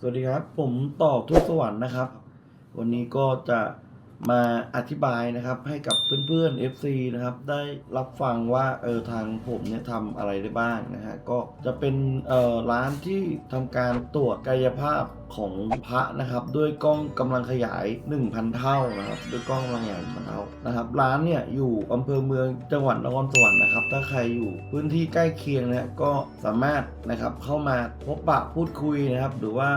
สวัสดีครับ ผมต่อทุกสวรรค์นะครับ วันนี้ก็จะมาอธิบายนะครับให้กับเพื่อนๆ FC นะครับ ได้รับฟังว่าเออทางผมเนี่ยทำอะไรได้บ้างนะฮะก็จะเป็นเอ่อร้านที่ทำการตรวจกายภาพ ของพระนะครับ ด้วยกล้องกำลังขยาย 1,000 เท่านะครับด้วยกล้องกำลังขยาย1,000เท่านะครับ ร้านเนี่ยอยู่อำเภอเมืองจังหวัดนครสวรรค์นะครับ ถ้าใครอยู่พื้นที่ใกล้เคียงนะฮะก็สามารถนะครับเข้ามาพบปะพูดคุยนะครับ หรือว่า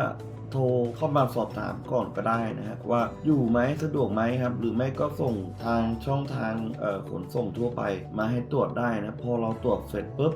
โทรเข้ามาสอบถามก่อนก็ได้นะครับว่าอยู่ไหมสะดวกไหมครับ หรือไม่ก็ส่งทางช่องทางขนส่งทั่วไปมาให้ตรวจได้นะพอเราตรวจเสร็จปุ๊บ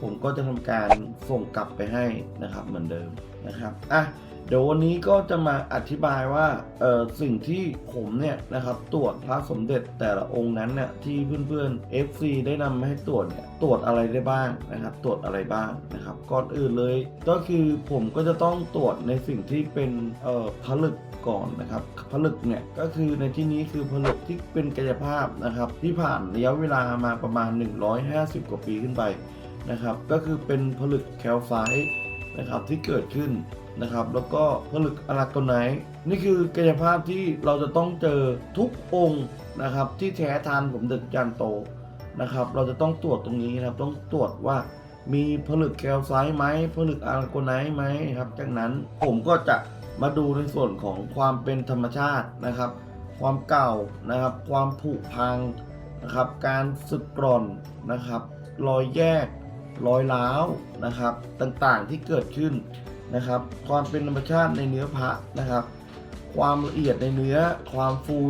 ผมก็จะทำการส่งกลับไปให้นะครับเหมือนเดิมนะครับอะ เดี๋ยววันนี้ก็จะมาอธิบายว่าเออสิ่งที่ผมเนี่ยนะครับตรวจพระสมเด็จแต่ละองค์นั้นเนี่ยที่เพื่อนๆ FC ได้นำมาให้ตรวจเนี่ยตรวจอะไรได้บ้างนะครับ ตรวจอะไรบ้างนะครับก่อนอื่นเลย ก็คือผมก็จะต้องตรวจในสิ่งที่เป็นเอ่อผลึกก่อนนะครับผลึกเนี่ยก็คือในที่นี้คือผลึกที่เป็นกายภาพนะครับ ที่ผ่านระยะเวลามาประมาณ 150 กว่าปีขึ้นไปนะครับ ก็คือเป็นผลึกแคลไซต์นะครับที่เกิดขึ้น นะครับ แล้วก็ผลึกอะลากไนท์นี่คือกายภาพที่เราจะต้องเจอทุกองค์นะครับที่แท้ทานผมเด็กจานโตนะครับ เราจะต้องตรวจตรงนี้นะครับ ต้องตรวจว่ามีผลึกแคลไซต์ไหมผลึกอะลากไนท์ไหมครับ จากนั้นผมก็จะมาดูในส่วนของความเป็นธรรมชาตินะครับ ความเก่านะครับ ความผุพังนะครับ การสึกกร่อนนะครับ รอยแยก รอยร้าวนะครับ ต่างๆที่เกิดขึ้น นะครับ ความเป็นธรรมชาติในเนื้อพระนะครับ ความละเอียดในเนื้อ ความฟู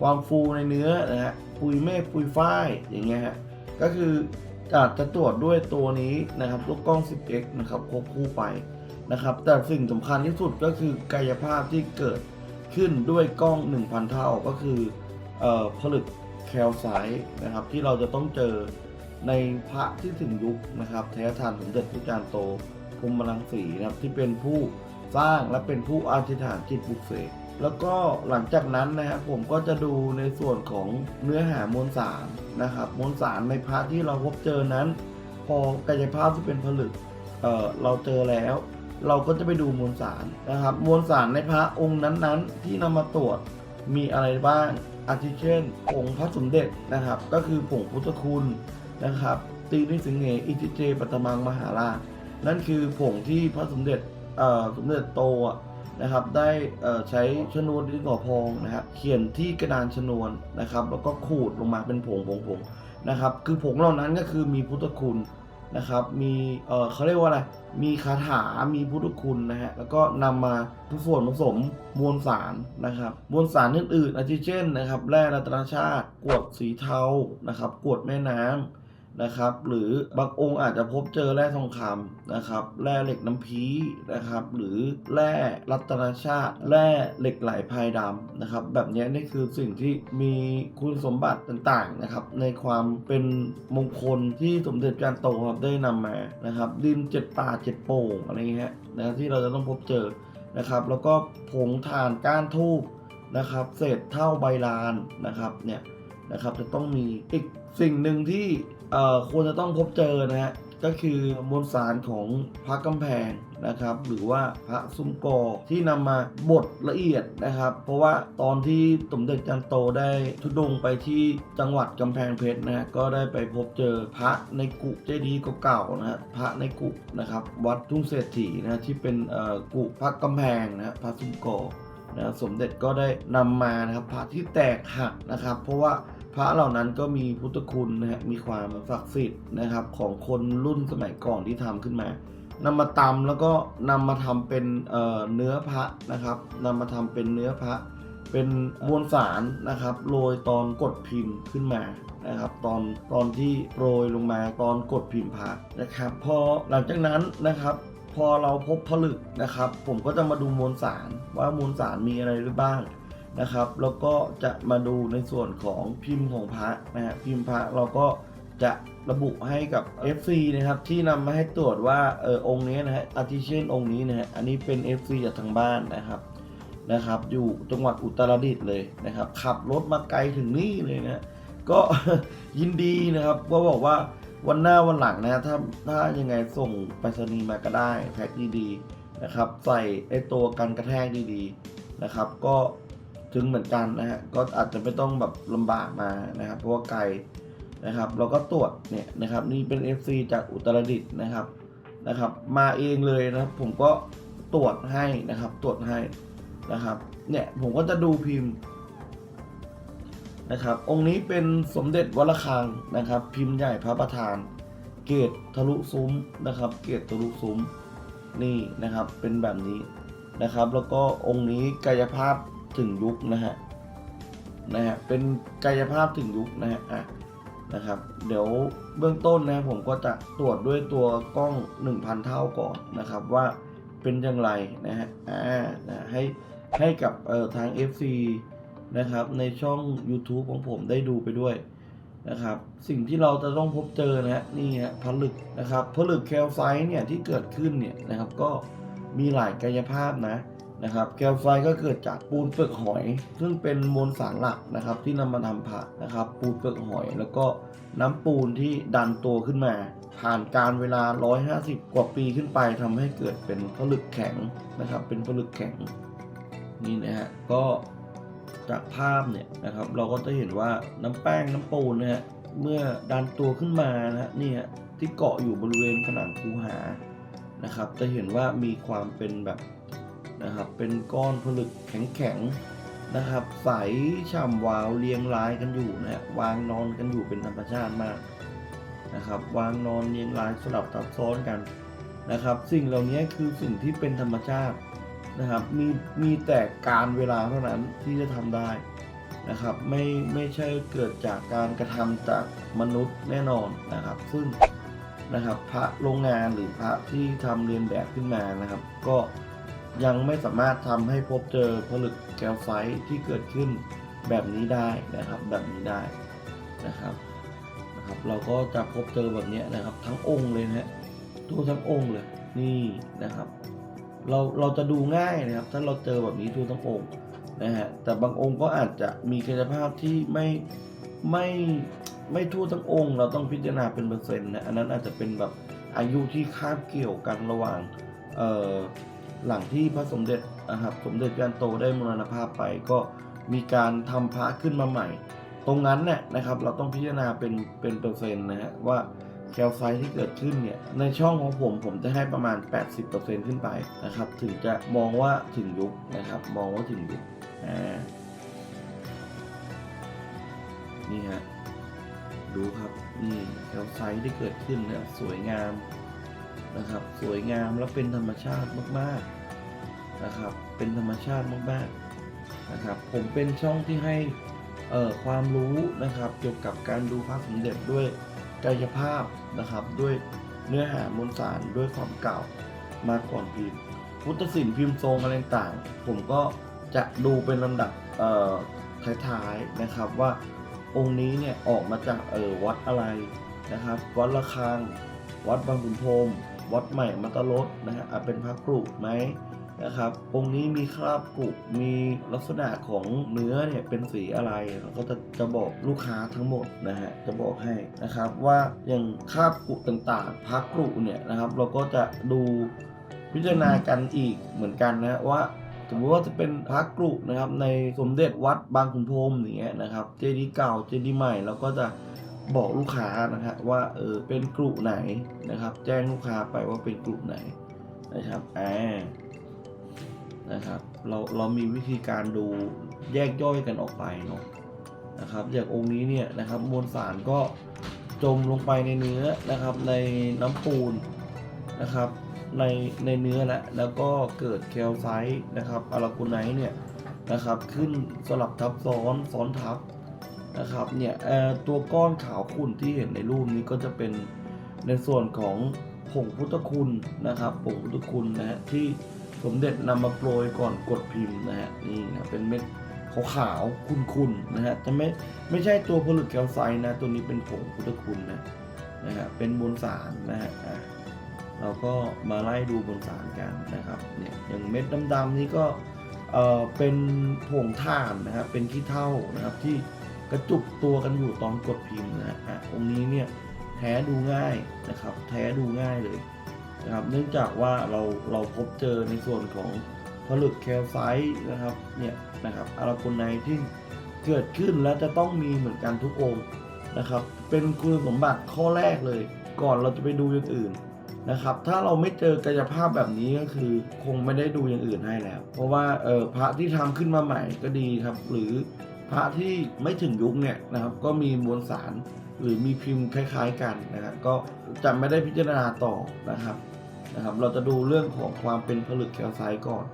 ความฟูในเนื้อนะฮะปุยเมฆปุยฝ้ายอย่างเงี้ยฮะก็คืออาจจะตรวจด้วยตัวนี้นะครับตัวกล้อง 10x นะครับควบคู่ไปนะครับ แต่สิ่งสำคัญที่สุดก็คือกายภาพที่เกิดขึ้นด้วยกล้อง 1,000 เท่าก็คือออผลึกแคลไซต์นะครับ ที่เราจะต้องเจอในพระที่ถึงยุคนะครับ แท้ทานสมเด็จพระจารย์โต พรหมรังสีนะครับที่เป็นผู้สร้างและเป็นผู้อธิษฐานจิตบุกเสกแล้วก็หลังจากนั้นนะครับผมก็จะดูในส่วนของเนื้อหามวลสารนะครับมวลสารในพระที่เราพบเจอนั้น พอกายภาพที่เป็นผลึกเเราเจอแล้ว เราก็จะไปดูมวลสารนะครับมวลสารในพระองค์นั้นๆ ที่นำมาตรวจมีอะไรบ้างอาทิเช่นผงพระสมเด็จนะครับ ก็คือผงพุทธคุณนะครับตีนิสิงเหอิติเจปัตมังมหาราช นั่นคือผงที่พระสมเด็จสมเด็จโตนะครับ ได้ใช้ชนวนดินก่อพองนะครับ เขียนที่กระดานชนวนนะครับ แล้วก็ขูดลงมาเป็นผงผงผงนะครับ คือผงเหล่านั้นก็คือมีพุทธคุณนะครับ มีเออเขาเรียกว่าอะไร มีคาถา มีพุทธคุณนะฮะ แล้วก็นำมาทุกส่วนผสมมวลสารนะครับ มวลสารอื่นๆอาทิเช่นนะครับ แร่รัตนชาติ กวดสีเทา นะครับ กวดแม่น้ำ นะครับ หรือบางองค์อาจจะพบเจอแร่ทองคำนะครับแร่เหล็กน้ำพีนะครับ หรือแร่รัตนชาติ แร่เหล็กไหลพายดำนะครับ แบบนี้นี่คือสิ่งที่มีคุณสมบัติต่างๆนะครับ ในความเป็นมงคลที่สมเด็จจารโตครับได้นำมานะครับ ดินเจ็ดป่าเจ็ดโป่งอะไรเงี้ยนะที่เราจะต้องพบเจอนะครับ แล้วก็ผงถ่านก้านทูบนะครับ เศษเท่าใบลานนะครับเนี่ยนะครับจะต้องมีอีกสิ่งหนึ่งที่ เอ่อควรจะต้องพบเจอนะฮะก็คือมวลสารของพระกำแพงนะครับ หรือว่าพระซุ้มกอที่นำมาบดละเอียดนะครับ เพราะว่าตอนที่สมเด็จจันโตได้ทุดงไปที่จังหวัดกำแพงเพชรนะก็ได้ไปพบเจอพระในกุเจดีย์เก่าๆนะฮะพระในกุนะครับ วัดทุ่งเศรษฐีนะที่เป็นกุพระกำแพงนะฮะพระซุ้มกอ นะสมเด็จก็ได้นำมานะครับพระที่แตกหักนะครับ เพราะว่าพระเหล่านั้นก็มีพุทธคุณนะฮะมีความศักดิ์สิทธิ์นะครับของคนรุ่นสมัยก่อนที่ทำขึ้นมานำมาตำแล้วก็นำมาทำเป็นเเนื้อพระนะครับนำมาทำเป็นเนื้อพระ เป็นมวลสารนะครับโรยตอนกดพิมพ์ขึ้นมานะครับตอนตอนที่โรยลงมาตอนกดพิมพ์พระนะครับ พอหลังจากนั้นนะครับ พอเราพบผลึกนะครับ ผมก็จะมาดูมวลสารว่ามวลสารมีอะไรหรือบ้างนะครับ แล้วก็จะมาดูในส่วนของพิมพ์ของพระนะฮะพิมพ์พระเราก็จะระบุให้กับ FC นะครับ ที่นำมาให้ตรวจว่าเออองค์นี้นะฮะอาทิเช่นองค์นี้นะฮะอันนี้เป็น FC จากทางบ้านนะครับนะครับ อยู่จังหวัดอุตรดิตถ์เลยนะครับ ขับรถมาไกลถึงนี่เลยนะก็ยินดีนะครับก็บอกว่า วันหน้าวันหลังนะถ้าถ้ายังไงส่งไปรษณีย์มาก็ได้แพ็คดีๆนะครับ ใส่ไอตัวกันกระแทกดีๆนะครับ ก็ถึงเหมือนกันนะฮะก็อาจจะไม่ต้องแบบลำบากมานะครับ เพราะว่าไกลนะครับ เราก็ตรวจเนี่ยนะครับนี่เป็น FC จากอุตรดิตถ์นะครับนะครับ มาเองเลยนะครับผมก็ตรวจให้นะครับ ตรวจให้นะครับ เนี่ยผมก็จะดูพิมพ์ นะครับ องค์นี้เป็นสมเด็จวัดระฆังนะครับ พิมพ์ใหญ่พระประธาน เกตทะลุซุ้มนะครับ เกตทะลุซุ้มนี่นะครับเป็นแบบนี้นะครับ แล้วก็องค์นี้กายภาพถึงยุคนะฮะนะฮะเป็นกายภาพถึงยุคนะฮะอะนะครับ เดี๋ยวเบื้องต้นนะผมก็จะตรวจด้วยตัวกล้อง 1,000 เท่าก่อนนะครับว่าเป็นอย่างไรนะฮะอ่านะให้ให้กับเอ่อทาง FC นะครับในช่อง YouTube ของผมได้ดูไปด้วยนะครับ สิ่งที่เราจะต้องพบเจอนะฮะนี่ฮะผลึกนะครับผลึกแคลไซต์เนี่ยที่เกิดขึ้นเนี่ยนะครับก็มีหลายกายภาพนะนะครับแคลไซต์ก็เกิดจากปูนเปลือกหอย ซึ่งเป็นมวลสารหลักนะครับที่นำมาทำผักนะครับ ปูนเปลือกหอย แล้วก็น้ำปูนที่ดันตัวขึ้นมา ผ่านการเวลา 150 กว่าปีขึ้นไปทำให้เกิดเป็นผลึกแข็งนะครับ เป็นผลึกแข็งนี่นะฮะก็ จากภาพเนี่ยนะครับ เราก็จะเห็นว่าน้ำแป้งน้ำปูนนะฮะเมื่อดันตัวขึ้นมานะฮะนี่ฮะที่เกาะอยู่บริเวณผนังคูหานะครับ จะเห็นว่ามีความเป็นแบบนะครับเป็นก้อนผลึกแข็งๆนะครับ ใสฉ่ำวาวเรียงรายกันอยู่นะฮะวางนอนกันอยู่เป็นธรรมชาติมากนะครับ วางนอนเรียงรายสลับซับซ้อนกันนะครับ สิ่งเหล่านี้คือสิ่งที่เป็นธรรมชาติ นะครับมีมีแต่การเวลาเท่านั้นที่จะทำได้นะครับไม่ไม่ใช่เกิดจากการกระทำจากมนุษย์แน่นอนนะครับ ซึ่งนะครับพระโรงงานหรือพระที่ทำเรียนแบบขึ้นมานะครับ ก็ยังไม่สามารถทำให้พบเจอผลึกแกลไฟที่เกิดขึ้นแบบนี้ได้นะครับ แบบนี้ได้นะครับนะครับ เราก็จะพบเจอแบบนี้นะครับ ทั้งองค์เลยนะฮะทั่วทั้งองค์เลยนี่นะครับ เราเราจะดูง่ายนะครับ ถ้าเราเจอแบบนี้ทั่วทั้งองค์นะฮะแต่บางองค์ก็อาจจะมีกายภาพที่ไม่ไม่ไม่ทั่วทั้งองค์ เราต้องพิจารณาเป็นเปอร์เซ็นต์นะอันนั้นอาจจะเป็นแบบอายุที่คาบเกี่ยวกันระหว่างเอ่อหลังที่พระสมเด็จนะครับสมเด็จยานโตได้มรณภาพไปก็มีการทำพระขึ้นมาใหม่ ตรงนั้นเนี่ยนะครับเราต้องพิจารณาเป็นเป็นเปอร์เซ็นต์นะฮะว่า แคลไซต์ที่เกิดขึ้นเนี่ยในช่องของผมผมจะให้ประมาณ 80%ขึ้นไปนะครับ ถึงจะมองว่าถึงยุคนะครับ มองว่าถึงยุคอ่านี่ฮะดูครับ นี่แคลไซต์ที่เกิดขึ้นเนี่ยสวยงามนะครับ สวยงามและเป็นธรรมชาติมากๆนะครับ เป็นธรรมชาติมากๆนะครับ ผมเป็นช่องที่ให้ความรู้นะครับ เกี่ยวกับการดูพระสมเด็จด้วย กายภาพนะครับ ด้วยเนื้อหามวลสารด้วยความเก่ามาก่อนพิมพ์ พุทธศิลป์พิมพ์ทรงอะไรต่างผมก็จะดูเป็นลำดับท้ายๆนะครับว่าองค์นี้เนี่ยออกมาจากเออวัดอะไรนะครับ วัดระฆัง วัดบางขุนพรมวัดใหม่มัตตรสนะฮะอะเป็นพระกรุไหม นะครับ องค์นี้มีคราบกุมีลักษณะของเนื้อเนี่ยเป็นสีอะไรเราก็จะจะบอกลูกค้าทั้งหมดนะฮะจะบอกให้นะครับว่าอย่างคราบกุต่างๆพระกรุเนี่ยนะครับ เราก็จะดูพิจารณากันอีกเหมือนกันนะว่าสมมติว่าจะเป็นพระกรุนะครับ ในสมเด็จวัดบางขุนพรมอย่างเงี้ยนะครับ เจดีย์เก่าเจดีย์ใหม่เราก็จะบอกลูกค้านะฮะว่าเออเป็นกรุไหนนะครับ แจ้งลูกค้าไปว่าเป็นกรุไหนนะครับอ่า นะครับ เราเรามีวิธีการดูแยกย่อยกันออกไปเนาะนะครับอย่างองค์นี้เนี่ยนะครับมวลสารก็จมลงไปในเนื้อนะครับในน้ำปูนนะครับในในเนื้อแล้วแล้วก็เกิดแคลไซต์นะครับอะลากูไนท์เนี่ยนะครับขึ้นสลับทับซ้อนซ้อนทับนะครับเนี่ยตัวก้อนขาวขุ่นที่เห็นในรูปนี้ก็จะเป็นในส่วนของผงพุทธคุณนะครับผงพุทธคุณนะฮะที่ สมเด็จนำมาโปรยก่อนกดพิมพ์นะฮะนี่นะเป็นเม็ดขาวๆขุ่นๆนะฮะจะไม่ไม่ใช่ตัวผลึกแคลไซต์นะ ตัวนี้เป็นผงพุทธคุณนะนะฮะเป็นมวลสารนะฮะอะเราก็มาไล่ดูบนสารกันนะครับเนี่ยอย่างเม็ดดำๆนี้ก็เอ่อเป็นผงถ่านนะครับเป็นขี้เถ้านะครับที่กระจุกตัวกันอยู่ตอนกดพิมพ์นะฮะอะองค์นี้เนี่ยแท้ดูง่ายนะครับ แท้ดูง่ายเลย นะครับ เนื่องจากว่าเราเราพบเจอในส่วนของผลึกแคลไซต์นะครับเนี่ยนะครับอาราโกไนที่เกิดขึ้นและจะต้องมีเหมือนกันทุกองค์นะครับ เป็นคุณสมบัติข้อแรกเลย ก่อนเราจะไปดูอย่างอื่นนะครับ ถ้าเราไม่เจอกายภาพแบบนี้ก็คือคงไม่ได้ดูอย่างอื่นให้แล้ว เพราะว่าเออพระที่ทำขึ้นมาใหม่ก็ดีครับ หรือ พระที่ไม่ถึงยุคเนี่ยนะครับก็มีมวลสารหรือมีพิมพ์คล้าย ๆ กันนะครับก็จะไม่ได้พิจารณาต่อนะครับนะครับ เราจะดูเรื่องของความเป็นผลึกแคลไซต์ก่อน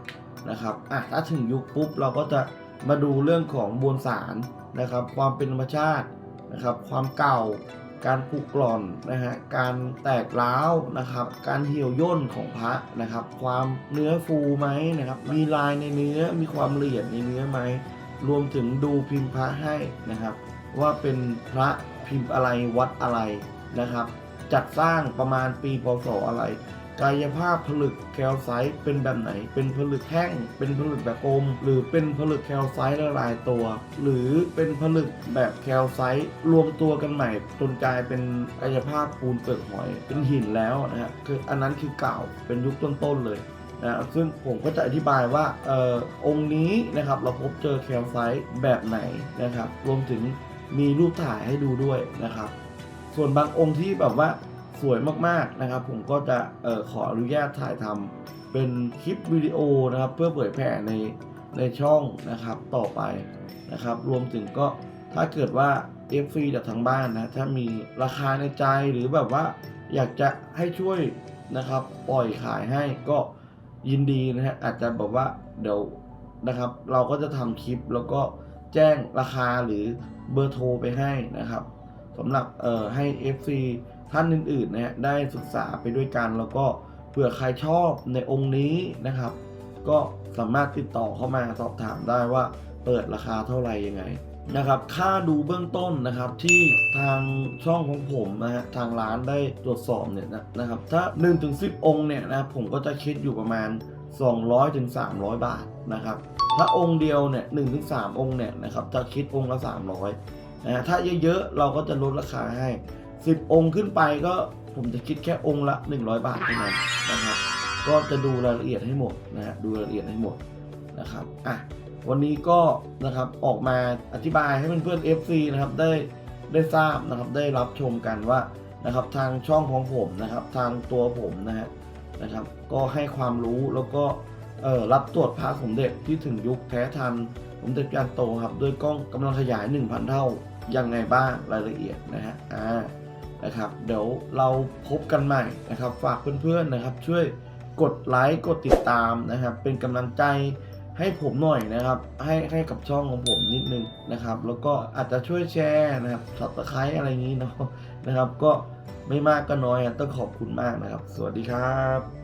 นะครับอะถ้าถึงยุคปุ๊บเราก็จะมาดูเรื่องของมวลสารนะครับ ความเป็นธรรมชาตินะครับ ความเก่าการผุกร่อนนะฮะการแตกร้าวนะครับ การเหี่ยวย่นของพระนะครับ ความเนื้อฟูไหมนะครับ มีลายในเนื้อมีความละเอียดในเนื้อไหม รวมถึงดูพิมพ์พระให้นะครับ ว่าเป็นพระพิมพ์อะไรวัดอะไรนะครับ จัดสร้างประมาณปีพศอะไร กายภาพผลึกแคลไซต์เป็นแบบไหน เป็นผลึกแห้ง เป็นผลึกแบบกลม หรือเป็นผลึกแคลไซต์ละลายตัว หรือเป็นผลึกแบบแคลไซต์รวมตัวกันใหม่จนกลายเป็นกายภาพปูนเปลือกหอย เป็นหินแล้วนะฮะคืออันนั้นคือเก่าเป็นยุคต้นๆเลย นะซึ่งผมก็จะอธิบายว่าเออองค์นี้นะครับเราพบเจอแคลไซต์แบบไหนนะครับ รวมถึงมีรูปถ่ายให้ดูด้วยนะครับ ส่วนบางองค์ที่แบบว่าสวยมากๆนะครับ ผมก็จะออขออนุญาตถ่ายทำเป็นคลิปวิดีโอนะครับ เพื่อเผยแผ่ในในช่องนะครับต่อไปนะครับ รวมถึงก็ถ้าเกิดว่า FC จากทางบ้านนะถ้ามีราคาในใจหรือแบบว่าอยากจะให้ช่วยนะครับปล่อยขายให้ก็ ยินดีนะฮะอาจจะแบบว่าเดี๋ยวนะครับ เราก็จะทำคลิปแล้วก็แจ้งราคาหรือเบอร์โทรไปให้นะครับสำหรับเอ่อให้ FC ท่านอื่นๆนะฮะได้ศึกษาไปด้วยกัน แล้วก็เผื่อใครชอบในองค์นี้นะครับ ก็สามารถติดต่อเข้ามาสอบถามได้ว่าเปิดราคาเท่าไหร่ยังไง นะครับค่าดูเบื้องต้นนะครับที่ทางช่องของผมนะฮะทางร้านได้ตรวจสอบเนี่ยนะครับถ้า1ถึง10 องค์เนี่ยนะครับผมก็จะคิดอยู่ประมาณ 200ถึง300 บาทนะครับถ้าองค์เดียวเนี่ย1ถึง3องค์เนี่ยนะครับจะคิดองค์ละ 300นะฮะถ้าเยอะๆเราก็จะลดราคาให้ 10 องค์ขึ้นไปก็ผมจะคิดแค่องค์ละ 100 บาทเท่านั้นนะครับก็จะดูรายละเอียดให้หมดนะฮะดูรายละเอียดให้หมดนะครับอะ วันนี้ก็นะครับออกมาอธิบายให้เพื่อนๆ FC นะครับได้ได้ทราบนะครับได้รับชมกันว่านะครับทางช่องของผมนะครับ ทางตัวผมนะฮะนะครับ ก็ให้ความรู้แล้วก็เอ่อรับตรวจพระสมเด็จที่ถึงยุคแท้ทันผมเด็จการโตครับด้วยกล้องกำลังขยาย 1,000 เท่ายังไงบ้างรายละเอียดนะฮะอ่านะครับ เดี๋ยวเราพบกันใหม่นะครับ ฝากเพื่อนๆนะครับ ช่วยกดไลค์กดติดตามนะครับ เป็นกำลังใจ ให้ผมหน่อยนะครับ ให้ให้กับช่องของผมนิดนึงนะครับ แล้วก็อาจจะช่วยแชร์นะครับสับตะไคร้อะไรอย่างนี้เนาะนะครับ ก็ไม่มากก็น้อยอะต้องขอบคุณมากนะครับ สวัสดีครับ